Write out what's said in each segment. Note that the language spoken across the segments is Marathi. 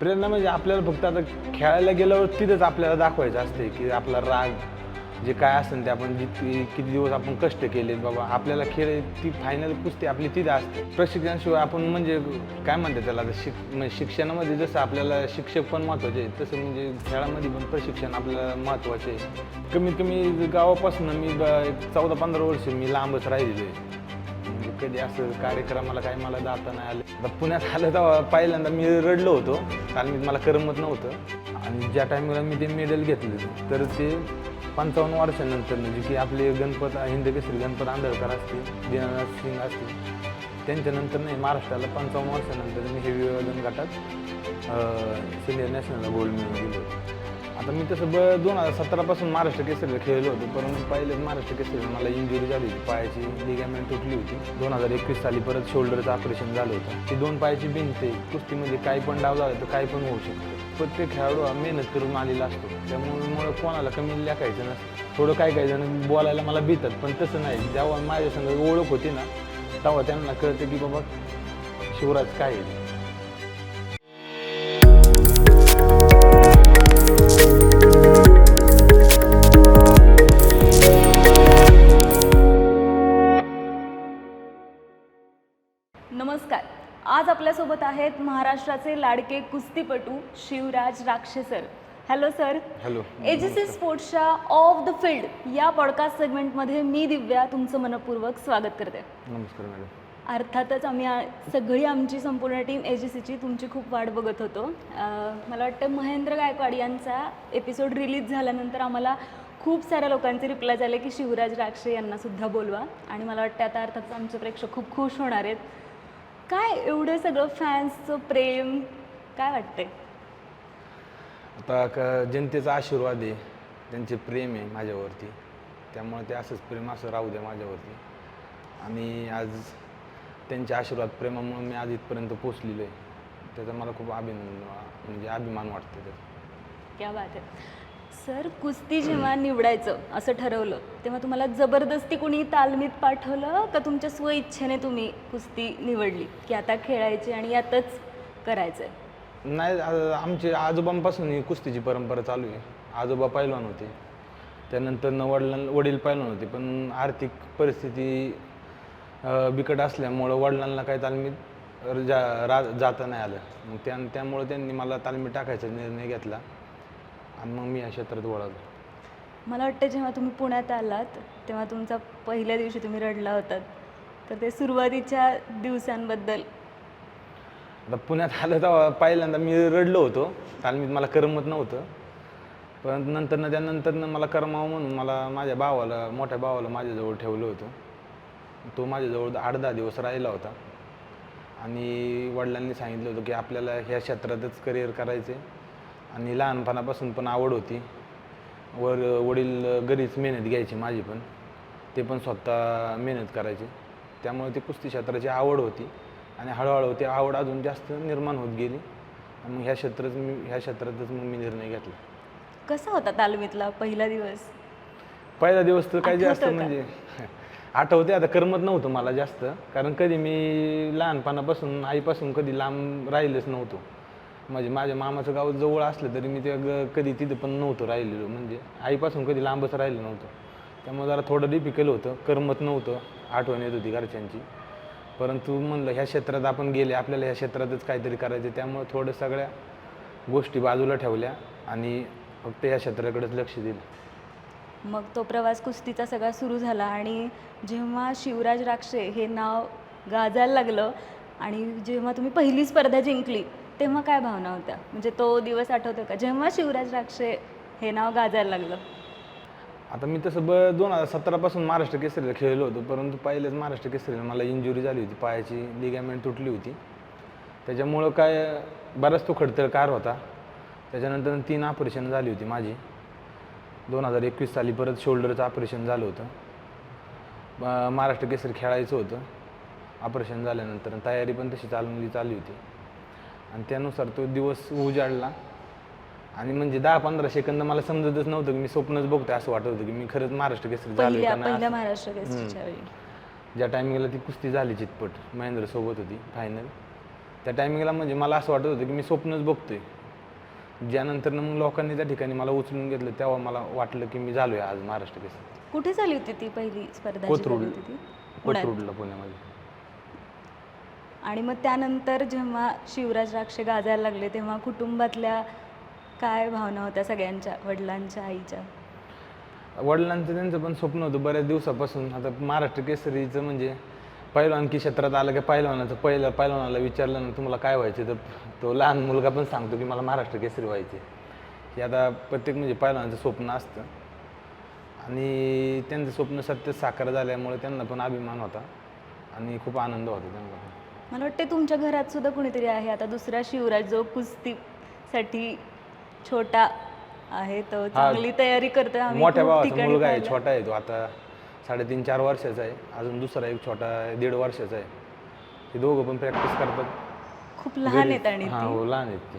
प्रेरणा म्हणजे आपल्याला फक्त आता खेळायला गेल्यावर तिथंच आपल्याला दाखवायचं असते की आपला राग जे काय असेल ते आपण जितकी किती दिवस आपण कष्ट केले बाबा आपल्याला खेळ ती फायनल कुस्ती आपली तिथं असते. प्रशिक्षणाशिवाय आपण म्हणजे काय म्हणतात त्याला आता शिक म्हणजे शिक्षणामध्ये जसं आपल्याला शिक्षक पण महत्त्वाचे आहे तसं म्हणजे खेळामध्ये पण प्रशिक्षण आपल्याला महत्त्वाचे आहे. कमीत कमी गावापासून मी एक चौदा पंधरा वर्ष मी लांबच राहिलेलो आहे. कधी असं कार्यक्रमाला काही मला जाता नाही आलं. आता पुण्यात आलं तेव्हा पहिल्यांदा मी रडलो होतो कारण मी मला करमत नव्हतं. आणि ज्या टायमिंगला मी ते मेडल घेतलं तर ते पंचावन्न वर्षानंतर म्हणजे की आपले गणपत हिंदकेसरी गणपत आंधळकर असतील दीनानाथ सिंग असतील त्यांच्यानंतर नाही महाराष्ट्राला पंचावन्न वर्षानंतर मी हेवी वजन गटात सिनियर नॅशनलला गोल्ड मिळवून दिलं. होतं आता मी तसं ब दोन हजार सतरापासून महाराष्ट्र केसरीला खेळलो होतो परंतु पहिले महाराष्ट्र केसरीला मला इंजुरी झाली होती. पायाची लिगॅमेंट तुटली होती. दोन हजार एकवीस साली परत शोल्डरचं ऑपरेशन झालं होतं. ती दोन पायाची भिंत आहे. कुस्तीमध्ये काही पण डाव झाला तर काही पण होऊ शकतं. प्रत्येक खेळाडू हा मेहनत करून आलेला असतो. त्यामुळे कोणाला कमी लेखायचं नसतं. थोडं काय काही जण बोलायला मला भीतात पण तसं नाही. जेव्हा माझ्या संग ओळख होती ना तेव्हा त्यांना कळतं की बाबा शिवराज काय आहे? आहेत महाराष्ट्राचे लाडके कुस्तीपटू Shivraj Rakshe sir hello sir hello AGC स्पोर्ट्सच्या off the field या पॉडकास्ट सेगमेंटमध्ये मी दिव्या तुमचं मनपूर्वक स्वागत करते. नमस्कार मॅडम अर्थातच आम्ही सगळी आमची संपूर्ण टीम ए जी सीची तुमची खूप वाट बघत होतो. मला वाटतं महेंद्र गायकवाड यांचा एपिसोड रिलीज झाल्यानंतर आम्हाला खूप साऱ्या लोकांचे रिप्लाय झाले की शिवराज राक्षे यांना सुद्धा बोलवा. आणि मला वाटतं आता अर्थातच आमचे प्रेक्षक खूप खुश होणार आहेत. काय एवढं सगळं फॅन्सचं प्रेम? काय वाटतंय? आता क जनतेचा आशीर्वाद आहे त्यांचे प्रेम आहे माझ्यावरती. त्यामुळे ते असंच प्रेम असं राहू द्या माझ्यावरती. आणि आज त्यांचे आशीर्वाद प्रेमामुळे मी आज इथपर्यंत पोचलेलो आहे त्याचा मला खूप अभिनंदन म्हणजे अभिमान वाटतो त्याचा. क्या बात आहे. सर कुस्ती जेव्हा निवडायचं असं ठरवलं तेव्हा तुम्हाला जबरदस्ती कुणी तालमीत पाठवलं का तुमच्या स्वइच्छेने तुम्ही कुस्ती निवडली? की आता खेळायची आणि यातच करायचं आहे नाही आ- आमचे आजोबांपासून ही कुस्तीची परंपरा चालू आहे. आजोबा पैलवान होते. त्यानंतर न वडिलां वडील पैलवान होते. पण आर्थिक परिस्थिती अ, बिकट असल्यामुळं वडिलांना काही तालमीत र- जा रा जाता नाही आलं. मग त्या त्यामुळं त्यांनी मला तालमीत टाकायचा निर्णय घेतला. आणि मग मी या क्षेत्रात वळालो. मला वाटतं जेव्हा तुम्ही पुण्यात आलात तेव्हा तुमचा पहिल्या दिवशी तुम्ही रडला होतात. तर ते सुरुवातीच्या दिवसांबद्दल. आता पुण्यात आलं तेव्हा पहिल्यांदा मी रडलो होतो तालमीत मला करमत नव्हतं. पण नंतर त्यानंतर मला करमावं म्हणून मला माझ्या भावाला मोठ्या भावाला माझ्याजवळ ठेवलं होतं. तो माझ्याजवळ आठ दहा दिवस राहिला होता. आणि वडिलांनी सांगितलं होतं की आपल्याला ह्या क्षेत्रातच करिअर करायचे आणि लहानपणापासून पण आवड होती. वर वडील घरीच मेहनत घ्यायची माझी पण. ते पण स्वतः मेहनत करायचे. त्यामुळे ती कुस्ती क्षेत्राची आवड होती. आणि हळूहळू ती आवड अजून जास्त निर्माण होत गेली. आणि मग ह्या क्षेत्रात मी ह्या क्षेत्रातच मग मी निर्णय घेतला. कसा होता तालमीतला पहिला दिवस? पहिला दिवस तर काही जास्त? म्हणजे आठवते आता करमत नव्हतं मला जास्त. कारण कधी मी लहानपणापासून आईपासून कधी लांब राहिलेच नव्हतो. म्हणजे माझ्या मामाचं गाव जवळ असलं तरी मी ते ग- कधी तिथं पण नव्हतो राहिलेलो. म्हणजे आईपासून कधी लांबच राहिलं नव्हतं. त्यामुळे जरा थोडं डिफिकल्ट होतं. करमत नव्हतं. आठवण येत होती घरच्यांची. परंतु म्हणलं ह्या क्षेत्रात आपण गेले आपल्याला ह्या क्षेत्रातच काहीतरी करायचं. त्यामुळे थोडं सगळ्या गोष्टी बाजूला ठेवल्या आणि फक्त ह्या क्षेत्राकडेच लक्ष दिलं. मग तो प्रवास कुस्तीचा सगळा सुरू झाला आणि जेव्हा शिवराज राक्षे हे नाव गाजायला लागलं आणि जेव्हा तुम्ही पहिली स्पर्धा जिंकली तेव्हा काय भावना होत्या? म्हणजे तो दिवस आठवतो का? जेव्हा शिवराज राक्षे हे नाव गाजायला लागलं. आता मी तसं ब दोन हजार सतरापासून महाराष्ट्र केसरीला खेळलो होतो परंतु पहिलेच महाराष्ट्र केसरीला मला इंजुरी झाली होती. पायाची लिगामेंट तुटली होती. त्याच्यामुळं काय बराच तो खडतळकार होता. त्याच्यानंतर तीन ऑपरेशन झाली होती माझी. दोन हजार एकवीस साली परत शोल्डरचं ऑपरेशन झालं होतं. महाराष्ट्र केसरी खेळायचं होतं. ऑपरेशन झाल्यानंतर तयारी पण तशी चालून चालली होती. आणि त्यानुसार तो दिवस उजाडला. आणि म्हणजे दहा पंधरा सेकंद मला समजतच नव्हतं की मी स्वप्नच बघतोय असं वाटत होतं की मी खरंच महाराष्ट्र केसरी झालोय पहिल्या का नाही पहिल्या असं. महाराष्ट्र केसरीच्या वेळी. ज्या टायमिंगला ती कुस्ती झाली चितपट महेंद्र सोबत होती फायनल त्या टायमिंगला म्हणजे मला असं वाटत होतं की मी स्वप्नच बघतोय. ज्यानंतर मग लोकांनी त्या ठिकाणी मला उचलून घेतलं तेव्हा मला वाटलं की मी झालोय आज महाराष्ट्र केसरी. कुठे झाली होती ती पहिली स्पर्धा जी कोथरूड झाली होती ती? पुण्यात. कोथरूडला पुण्यामध्ये. आणि मग त्यानंतर जेव्हा शिवराज राक्षे गाजायला लागले तेव्हा कुटुंबातल्या काय भावना होत्या सगळ्यांच्या वडिलांच्या आईच्या? वडिलांचं त्यांचं पण स्वप्न होतं बऱ्याच दिवसापासून. आता महाराष्ट्र केसरीचं म्हणजे पैलवानकी क्षेत्रात आलं की पैलवानाचं पहिलं पैलवानाला विचारलं ना तुम्हाला काय व्हायचं? तर तो लहान मुलगा पण सांगतो की मला महाराष्ट्र केसरी व्हायचे हे आता प्रत्येक म्हणजे पैलवानाचं स्वप्न असतं. आणि त्यांचं स्वप्न सत्य साकार झाल्यामुळे त्यांना पण अभिमान होता. आणि खूप आनंद होता त्यांना पण. मला वाटते तुमच्या घरात सुद्धा कुणीतरी आहे. आता दुसरा शिवराज जो कुस्तीसाठी छोटा आहे तो चांगली तयारी करतोय. आम्ही मोठ्या खूप भावाचा ठिकाणी मुलगा आहे पाहिलं. छोटा आहे तो. आता साडेतीन चार वर्षाचा आहे. अजून दुसरा एक छोटा आहे, दीड वर्षाचा आहे. हे दोघं पण प्रॅक्टिस करतात. खूप लहान आहेत. आणि हा ती. हो लहान आहेत ते.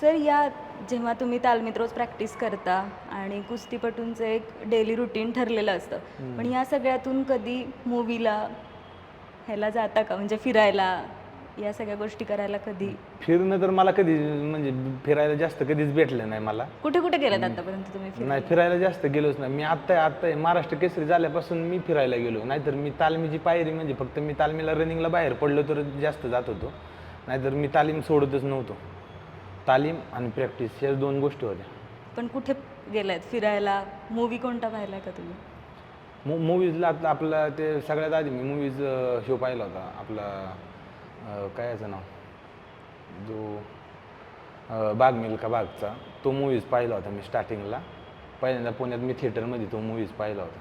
सर या जेव्हा तुम्ही तालमीत रोज प्रॅक्टिस करता आणि कुस्तीपटूंचं एक डेली रुटीन ठरलेलं असतं पण या सगळ्यातून कधी मूवीला ह्याला जाता का? म्हणजे फिरायला या सगळ्या गोष्टी करायला कधी? फिरणं तर मला कधी म्हणजे फिरायला जास्त कधीच भेटलं नाही मला. कुठे कुठे गेलात आतापर्यंत तुम्ही फिरायला? नाही फिरायला जास्त गेलोच नाही. मी आत्ता आत्ता महाराष्ट्र केसरी झाल्यापासून मी फिरायला गेलो. नाहीतर मी तालमीची पायरी म्हणजे फक्त मी तालमीला रनिंगला बाहेर पडलो तर जास्त जात होतो. नाहीतर मी तालीम सोडतच नव्हतो. तालीम आणि प्रॅक्टिस ह्या दोन गोष्टी होत्या. पण कुठे गेलात? फिरायला? मूवी कोणता पाहिला का तुम्ही? मू मूवीजला आता आपला ते सगळ्यात आधी मी मूवीज शो पाहिला होता. आपला अं, काय याचं नाव? जो अं, बाग मिल्का बागचा तो मूवीज पाहिला होता मी स्टार्टिंगला पहिल्यांदा पुण्यात मी थिएटरमध्ये तो मूवीज पाहिला होता.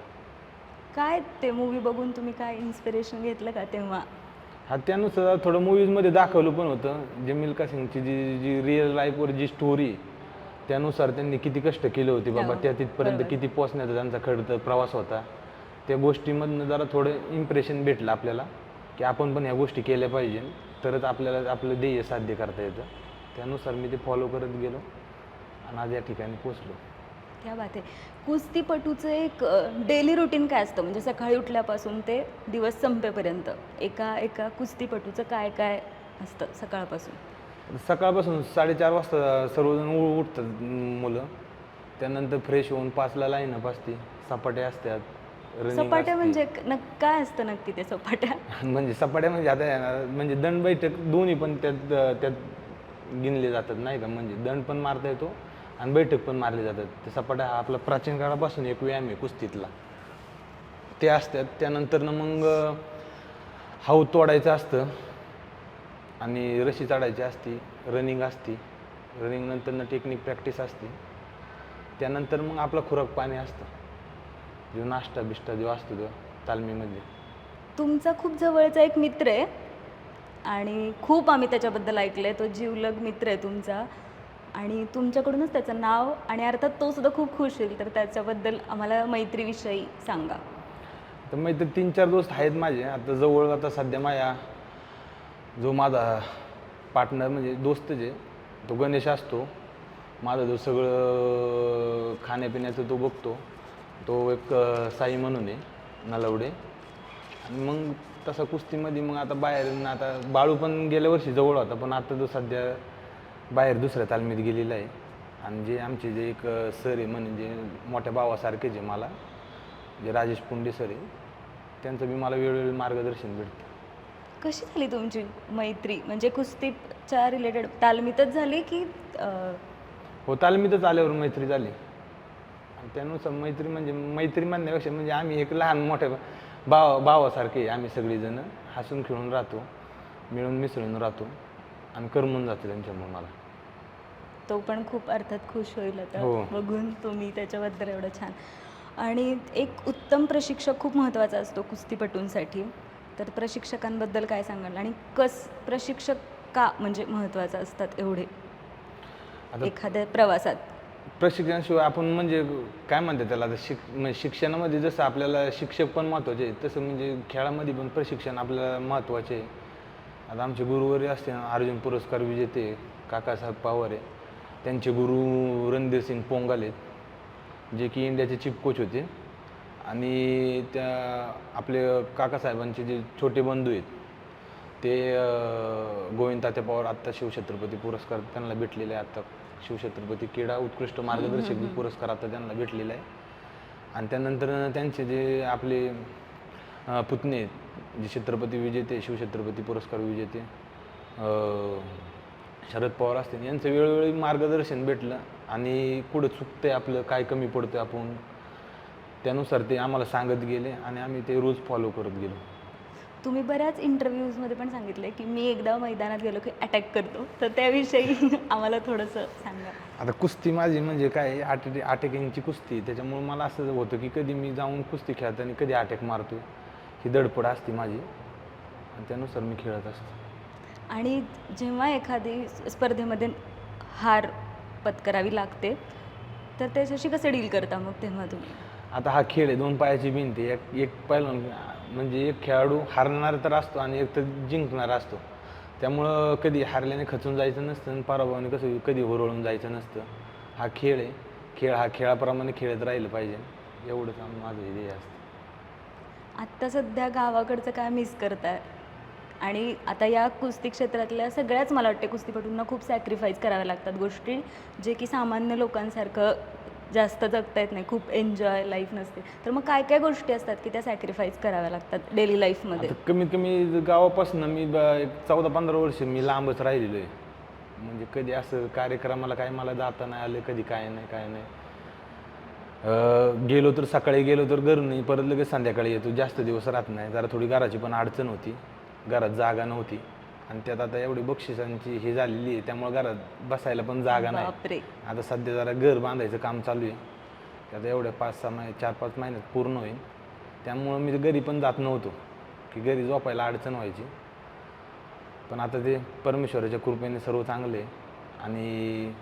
काय ते मूवी बघून तुम्ही काय इन्स्पिरेशन घेतलं का तेव्हा? हा त्यानुसार थोडं मूवीजमध्ये दाखवलं पण होतं. जे मिल्का सिंगची जी जी रिअल लाईफवर जी स्टोरी त्यानुसार त्यांनी किती कष्ट केले होते बाबा. हो, त्या तिथपर्यंत. किती पोचण्याचा त्यांचा खडतर प्रवास होता. त्या गोष्टीमधनं जरा थोडं इम्प्रेशन भेटलं आपल्याला की आपण पण ह्या गोष्टी केल्या पाहिजे. तरच आपल्याला आपलं ध्येय साध्य करता येतं. त्यानुसार मी ते फॉलो करत गेलो आणि आज या ठिकाणी पोचलो क्या बात आहे. कुस्तीपटूचं एक डेली रुटीन काय असतं? म्हणजे सकाळी उठल्यापासून ते दिवस संपेपर्यंत एका एका कुस्तीपटूचं काय काय असतं सकाळपासून? सकाळपासून साडेचार वाजता सर्वजण उठतात मुलं. त्यानंतर फ्रेश होऊन पाचला लाईन असते. सपाट्या असतात. सपाट्या. म्हणजे नक- काय असतं नक्की ते सपाट्या? म्हणजे सपाट्या म्हणजे आता ना, म्हणजे दंड बैठक दोन्ही पण त्यात त्यात गिनले जातात नाही का? म्हणजे दंड पण मारता येतो आणि बैठक पण मारले जातात. ते सपाट्या हा आपला प्राचीन काळापासून एक व्यायाम आहे कुस्तीतला. ते असतात. त्यानंतर ना मग हाऊ तोडायचं असतं आणि रशी चढायची असती रनिंग असती. रनिंग नंतर टेक्निक प्रॅक्टिस असते. त्यानंतर मग आपला खुराक पाणी असतं. जो नाश्ता बिष्टा जो असतो तो तालमीमध्ये. तुमचा खूप जवळचा एक मित्र आहे आणि खूप आम्ही त्याच्याबद्दल ऐकलंय. तो जीवलग मित्र आहे तुमचा आणि तुमच्याकडूनच त्याचं नाव आणि अर्थात तो सुद्धा खूप खुश होईल. तर त्याच्याबद्दल आम्हाला मैत्रीविषयी सांगा. तर मग तीन चार दोस्त आहेत माझे. आता जवळ आता सध्या माझ्या जो माझा पार्टनर म्हणजे दोस्त जे तो गणेश असतो. माझं जो सगळं खाण्यापिण्याचं तो बघतो. तो एक साई म्हणून आहे नलवडे. आणि मग तसा कुस्तीमध्ये मग आता बाहेर आता बाळू पण गेल्या वर्षी जवळ होता पण आता तो सध्या बाहेर दुसऱ्या तालमीत गेलेला आहे. आणि जे आमचे जे एक सर आहे म्हणजे मोठ्या भावासारखेच आहे मला जे राजेश पुंडे सर आहे त्यांचं बी मला वेळोवेळी मार्गदर्शन भेटतं. कशी झाली तुमची मैत्री? म्हणजे कुस्तीच्या रिलेटेड तालमीतच झाली की अं, हो तालमीतच आल्यावर मैत्री झाली. आणि त्यानुसार मैत्री म्हणजे मैत्री म्हणण्यापेक्षा म्हणजे आम्ही एक लहान मोठ्या भाव भावासारखे आम्ही सगळीजण. हसून खेळून राहतो मिळून मिसळून राहतो आणि करमून जातो त्यांच्यामुळे मला. तो पण खूप अर्थात खुश होईल आता. हो. बघून तुम्ही त्याच्याबद्दल एवढं छान. आणि एक उत्तम प्रशिक्षक खूप महत्त्वाचा असतो कुस्तीपटूंसाठी. तर प्रशिक्षकांबद्दल काय सांगाल? आणि कस प्रशिक्षक का म्हणजे महत्त्वाचे असतात एवढे? आता एखाद्या प्रवासात. प्रशिक्षणाशिवाय आपण म्हणजे काय म्हणतात त्याला आता शिक म्हणजे शिक्षणामध्ये जसं आपल्याला शिक्षक पण महत्त्वाचे आहेत तसं म्हणजे खेळामध्ये पण प्रशिक्षण आपल्याला महत्त्वाचे आहे. आता आमचे गुरुवारी असते ना, अर्जुन पुरस्कार विजेते काकासाहेब पवार आहे. त्यांचे गुरु रणधीर सिंग पोंगाल आहेत जे की इंडियाचे चीफ कोच होते. आणि त्या आपले काकासाहेबांचे जे छोटे बंधू आहेत ते गोविंद तात्या पवार आत्ता शिवछत्रपती पुरस्कार त्यांना भेटलेले आहे आत्ता शिवछत्रपती क्रीडा उत्कृष्ट मार्गदर्शक पुरस्कार आता त्यांना भेटलेला आहे. आणि त्यानंतर त्यांचे जे आपले पुतणे आहेत, जे छत्रपती विजेते शिवछत्रपती पुरस्कार विजेते शरद पवार असतील यांचं वेळोवेळी मार्गदर्शन भेटलं आणि कुठं चुकतंय आपलं काय कमी पडतं आपण त्यानुसार ते आम्हाला सांगत गेले आणि आम्ही ते रोज फॉलो करत गेलो. तुम्ही बऱ्याच इंटरव्ह्यूजमध्ये पण सांगितलं की मी एकदा मैदानात गेलो की अटॅक करतो. तर त्याविषयी आम्हाला थोडंसं सांगा. आता कुस्ती माझी म्हणजे काय आटे अटॅकिंगची कुस्ती. त्याच्यामुळे मला असं होतं की कधी मी जाऊन कुस्ती खेळतो आणि कधी अटॅक मारतो. ही दडपड असते माझी. आणि त्यानुसार मी खेळत असतो. आणि जेव्हा एखादी स्पर्धेमध्ये हार पत्करावी लागते तर त्याच्याशी कसं डील करता मग तेव्हा तुम्ही? आता हा खेळ आहे दोन पायाची भिंत एक एक पहिलं म्हणजे एक खेळाडू हारणार तर असतो आणि एक तर जिंकणार असतो. त्यामुळं कधी हारल्याने खचून जायचं नसतं आणि पराभवाने कसं कधी हुरळून जायचं नसतं. हा खेळ आहे. खेळ हा खेळाप्रमाणे खेळत राहिलं पाहिजे. एवढंच माझं हे ध्येय असतं. आत्ता सध्या गावाकडचं काय मिस करताय? आणि आता या कुस्ती क्षेत्रातल्या सगळ्याच मला वाटते कुस्तीपटूंना खूप सॅक्रिफाईस कराव्या लागतात गोष्टी जे की सामान्य लोकांसारखं जास्त जगता येत नाही खूप एन्जॉय लाईफ नसते. तर मग काय काय गोष्टी असतात की त्या सॅक्रिफाईस कराव्या लागतात डेली लाईफमध्ये कमीत कमी गावापासून मी चौदा पंधरा वर्ष मी लांबच राहिलेलो आहे म्हणजे कधी असं कार्यक्रमाला काय मला जाता नाही आलं कधी काय नाही काय नाही. गेलो तर सकाळी गेलो तर घरून नाही परत लगेच संध्याकाळी येतो. जास्त दिवस राहत नाही. जरा थोडी घराची पण अडचण होती. घरात जागा नव्हती. आणि त्यात आता एवढी बक्षिसांची हे झालेली आहे त्यामुळे घरात बसायला पण जागा नाही. बापरे. आता सध्या जरा घर बांधायचं काम चालू आहे. ते आता एवढ्या पाच सहा महिने चार पाच महिन्यात पूर्ण होईल. त्यामुळं मी घरी पण जात नव्हतो की घरी झोपायला अडचण व्हायची. पण आता ते परमेश्वराच्या कृपेने सर्व चांगले आहे. आणि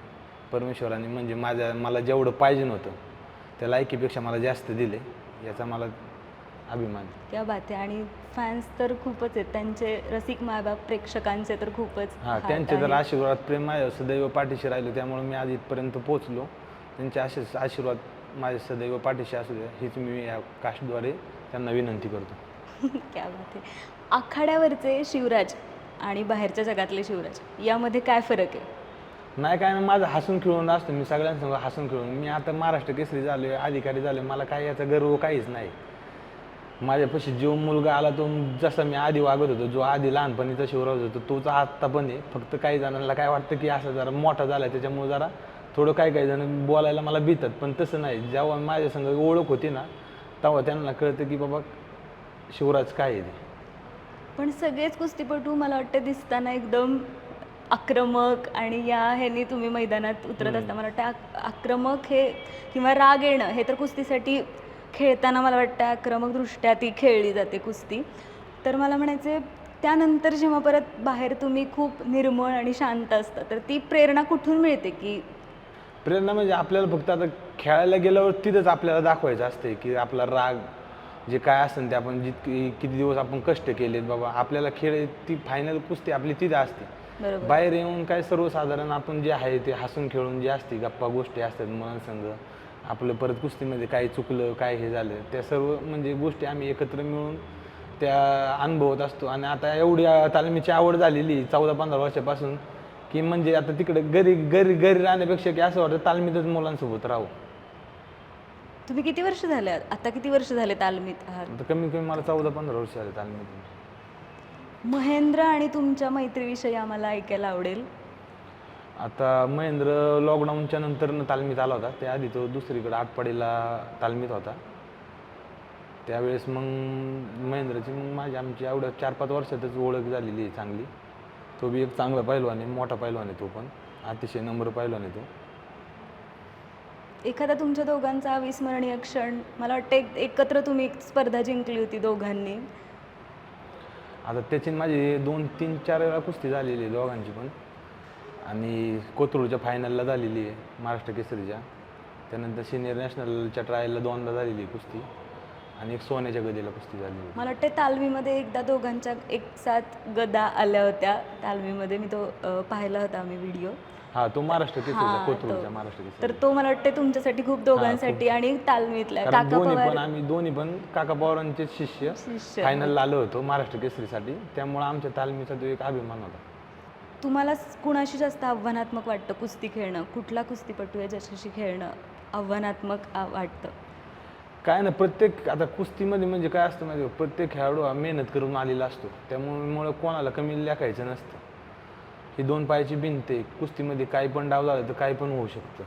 परमेश्वराने म्हणजे माझ्या मला जेवढं पाहिजे नव्हतं त्या लायकीपेक्षा मला जास्त दिले. याचा मला अभिमान. आहे. क्या बात आहे. आणि फॅन्स तर खूपच आहेत. त्यांचे रसिक मायबाप प्रेक्षकांचे तर खूपच. हां त्यांचे जर. आशीर्वाद प्रेम माझ्या सदैव पाठीशी राहिलो त्यामुळे मी आज इथपर्यंत पोहोचलो. त्यांचे असेच आशीर्वाद माझ्या सदैव पाठीशी असू द्या. हीच मी या कास्टद्वारे त्यांना विनंती करतो. क्या बात आहे. आखाड्यावरचे शिवराज आणि बाहेरच्या जगातले शिवराज यामध्ये काय फरक आहे? नाही काय नाही. माझं हसून खेळून असतो. मी सगळ्यांसंग हसून खेळून. मी आता महाराष्ट्र केसरी झालो अधिकारी झालो मला काय याचा गर्व काहीच नाही. माझ्यापाशी जो मुलगा आला तो जसा मी आधी वागत होतो जो आधी लहानपणीचा शिवराज होतो तोच आत्ता पण आहे. फक्त काही जणांना काय वाटतं की असं जरा मोठा झाला त्याच्यामुळे जरा थोडं काही काही जण बोलायला मला भीतात. पण तसं नाही. जेव्हा माझ्या संग ओळख होती ना तेव्हा त्यांना कळतं की बाबा शिवराज काय आहे ते. पण सगळेच कुस्तीपटू मला वाटतं दिसताना एकदम आक्रमक आणि या ह्यानी तुम्ही मैदानात उतरत असता. मला वाटतं आक- आक्रमक हे किंवा राग येणं हे तर कुस्तीसाठी खेळताना मला वाटतं आक्रमकदृष्ट्या ती खेळली जाते कुस्ती. तर मला म्हणायचे त्यानंतर जेव्हा परत बाहेर तुम्ही खूप निर्मळ आणि शांत असता तर ती प्रेरणा कुठून मिळते की प्रेरणा म्हणजे आपल्याला फक्त आता खेळायला गेल्यावर तिथंच आपल्याला दाखवायचं असते की आपला राग जे काय असेल ते आपण जितकी किती दिवस आपण कष्ट केलेत बाबा आपल्याला खेळ ती फायनल कुस्ती आपली तिथं असते. बाहेर येऊन काय सर्वसाधारण आपण जे आहे ते हसून खेळून जे असते गप्पा गोष्टी असतात मुलांसंग आपलं परत कुस्तीमध्ये काय चुकलं काय हे झालं त्या सर्व म्हणजे गोष्टी आम्ही एकत्र मिळून त्या अनुभवत असतो. आणि आता एवढी तालमीची आवड झालेली चौदा पंधरा वर्षापासून की म्हणजे आता तिकडे घरी घरी घरी राहण्यापेक्षा की असं वाटतं तालमीतच मुलांसोबत राहू तुम्ही किती वर्ष झाले? आता किती वर्ष झाले तालमीत? आहात आता कमी कमी मला चौदा पंधरा वर्ष झाले तालमीत महेंद्र आणि तुमच्या मैत्रीविषयी आम्हाला ऐकायला आवडेल. आता महेंद्र लॉकडाऊनच्या नंतर तालमीत आला होता. त्याआधी तो दुसरीकडे आटपाडीला तालमीत होता. त्यावेळेस मग महेंद्रची मग माझी आमची एवढ्या चार पाच वर्षातच ओळख झालेली आहे चांगली. तो बी एक चांगला पैलवान आहे मोठा पैलवान आहे तो पण. अतिशय नंबर पैलवान आहे तो. एखादा तुमच्या दोघांचा अविस्मरणीय क्षण मला वाटतं एक एकत्र तुम्ही एक स्पर्धा जिंकली होती दोघांनी. आता त्याची माझी दोन तीन चार वेळा कुस्ती झालेली आहे दोघांची पण. आणि कोथरूडच्या फायनलला झालेली आहे महाराष्ट्र केसरीच्या. त्यानंतर सिनियर नॅशनलच्या ट्रायलला दोनदा झालेली आहे कुस्ती आणि एक सोन्याच्या गदेला कुस्ती आहे. मला वाटतं तालमीमध्ये एकदा दोघांच्या एक साथ गदा आल्या होत्या. तालमीमध्ये मी तो अ, पाहिला होता आम्ही व्हिडिओ हा तो महाराष्ट्र केसरीचा हा, कोथरूडचा तो. महाराष्ट्र केसरी तर तो मला वाटतं तुमच्यासाठी खूप दोघांसाठी आणि तालमीतला कारण काका दोन्ही पण आम्ही दोन्ही पण काका पवारांचे शिष्य. शिष्य. फायनल आलो होतो महाराष्ट्र केसरीसाठी. त्यामुळे आमच्या तालमीचा तो एक अभिमान होता. तुम्हाला कुणाशी जास्त आव्हानात्मक वाटतं? कुस्ती खेळणं. कुठला कुस्तीपटू आहे ज्याच्याशी खेळणं आव्हानात्मक आ- वाटतं? काय ना प्रत्येक आता कुस्तीमध्ये म्हणजे काय असतं माहिती? प्रत्येक खेळाडू हा मेहनत करून आलेला असतो. त्यामुळे मुळे कोणाला कमी लेखायचं नसतं. ही दोन पायाची भिंत आहे. कुस्तीमध्ये काही पण डाव झाला तर काही पण होऊ शकतं.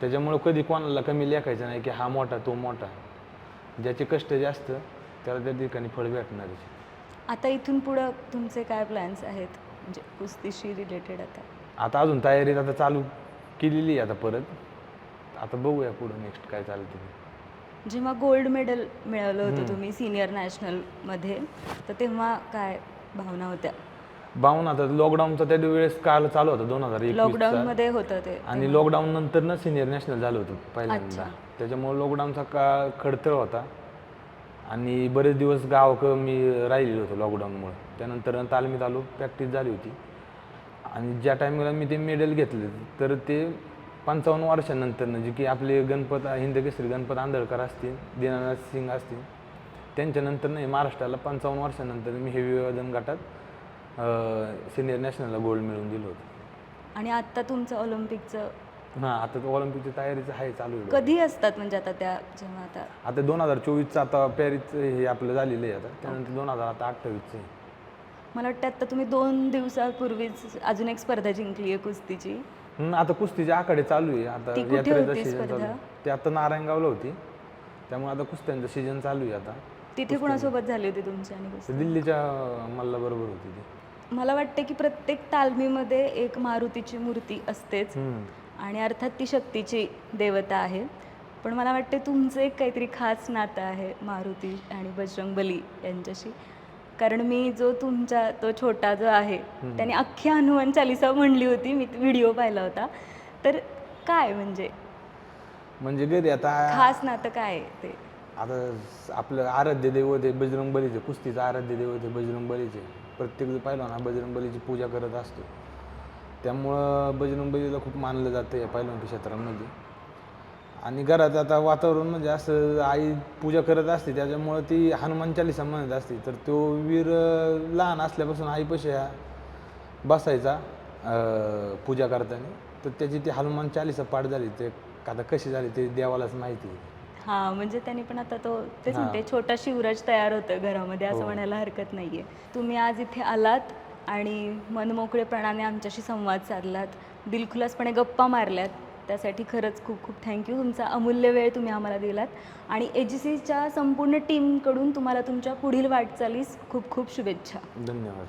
त्याच्यामुळं कधी कोणाला कमी लेखायचं नाही की हा मोठा तो मोठा. ज्याचे कष्ट जास्त त्याला त्या ठिकाणी फळ भेटणारच. आता इथून पुढं तुमचे काय प्लॅन्स आहेत? म्हणजे कुस्तीशी रिलेटेड आता. आता अजून तयारी आता चालू केलेली आहे आता परत. आता बघूया पुढं नेक्स्ट काय चालतं जेव्हा गोल्ड मेडल मिळवलं होतं तुम्ही सिनियर नॅशनलमध्ये तर तेव्हा काय भावना होत्या? बावून आता लॉकडाऊनचा त्या वेळेस काल चालू होता दोन हजार एकवीसचा. लॉकडाऊनमध्ये होतं ते आणि लॉकडाऊन नंतर ना सिनियर नॅशनल झालं होतं पहिल्यांदा. त्याच्यामुळे लॉकडाऊनचा काळ खडतर होता. आणि बरेच दिवस गावाक मी राहिलेलो होतो लॉकडाऊनमुळे त्यानंतर तालमीत आलो प्रॅक्टिस झाली होती. आणि ज्या टायमिंगला मी ते मेडल घेतले तर ते पंचावन्न वर्षानंतर जे की आपले गणपत हिंदकेसरी गणपत आंधळकर असतील दीनानाथ सिंग असतील त्यांच्यानंतर नाही महाराष्ट्राला पंचावन्न वर्षानंतर मी हेवी वजन गटात सिनियर नॅशनलला गोल्ड मिळवून दिलं होतं. आणि आत्ता तुमचं ऑलिम्पिकचं हां आता तर ऑलिम्पिकची तयारीचं आहे चालू आहे. कधी असतात म्हणजे आता त्या जेव्हा आता? आता दोन हजार चोवीसचं आता पॅरिसचं हे आपलं झालेलं आहे आता. त्यानंतर दोन हजार आता अठ्ठावीसचं आहे. मला वाटतं आता तुम्ही दोन दिवसापूर्वीच अजून एक स्पर्धा जिंकली आहे कुस्तीची. हम्म, आता कुस्तीचे आखाडे चालू आहे. आता ती कुठे यात्रेचं होती चालू? आहे. ते आता नारायणगावला होती. त्यामुळे आता कुस्त्यांचं सीझन चालू आहे आता. तिथे कोणासोबत झाली होती तुमची आणि कुस्ती? दिल्लीच्या मल्ला बरोबर होती ती. मला वाटतं की प्रत्येक तालमीमध्ये एक मारुतीची मूर्ती असतेच. हम्म. आणि अर्थात ती शक्तीची देवता आहे. पण मला वाटते तुमचं एक काहीतरी खास नातं आहे मारुती आणि बजरंग बली यांच्याशी. कारण मी जो तुमचा तो छोटा जो आहे त्याने अख्खी हनुमान चालिसा म्हणली होती. मी व्हिडिओ पाहिला होता. तर काय म्हणजे? म्हणजे घरी आता खास नातं काय ते? आता आपलं आराध्य दैवत आहे बजरंग बलीचे कुस्तीचं आराध्य दैवत आहे बजरंग बलीचे प्रत्येक जो पाहिलं ना बजरंग बलीची पूजा करत असतो. त्यामुळं बजरंग बलीला खूप मानलं जातं या पैलवानकी क्षेत्रामध्ये. आणि घरात आता वातावरण म्हणजे असं आई पूजा करत असते त्याच्यामुळं ती हनुमान चालिसा म्हणत असते. तर तो वीर लहान असल्यापासून आईपाशी हा बसायचा पूजा करताना. तर त्याची ती हनुमान चालिसा पाठ झाली ते आता कशी झाली ते देवालाच माहिती आहे. हा म्हणजे त्यांनी पण आता तो तेच. म्हणते छोटा शिवराज तयार होतं घरामध्ये असं हो. म्हणायला हरकत नाहीये. तुम्ही आज इथे आलात आणि मनमोकळेपणाने आमच्याशी संवाद साधलात. दिलखुलासपणे गप्पा मारल्यात. त्यासाठी खरंच खूप खूप थँक्यू तुमचा अमूल्य वेळ तुम्ही आम्हाला दिलात. आणि ए जी सीच्या संपूर्ण टीमकडून तुम्हाला तुमच्या पुढील वाटचालीस खूप खूप शुभेच्छा. धन्यवाद.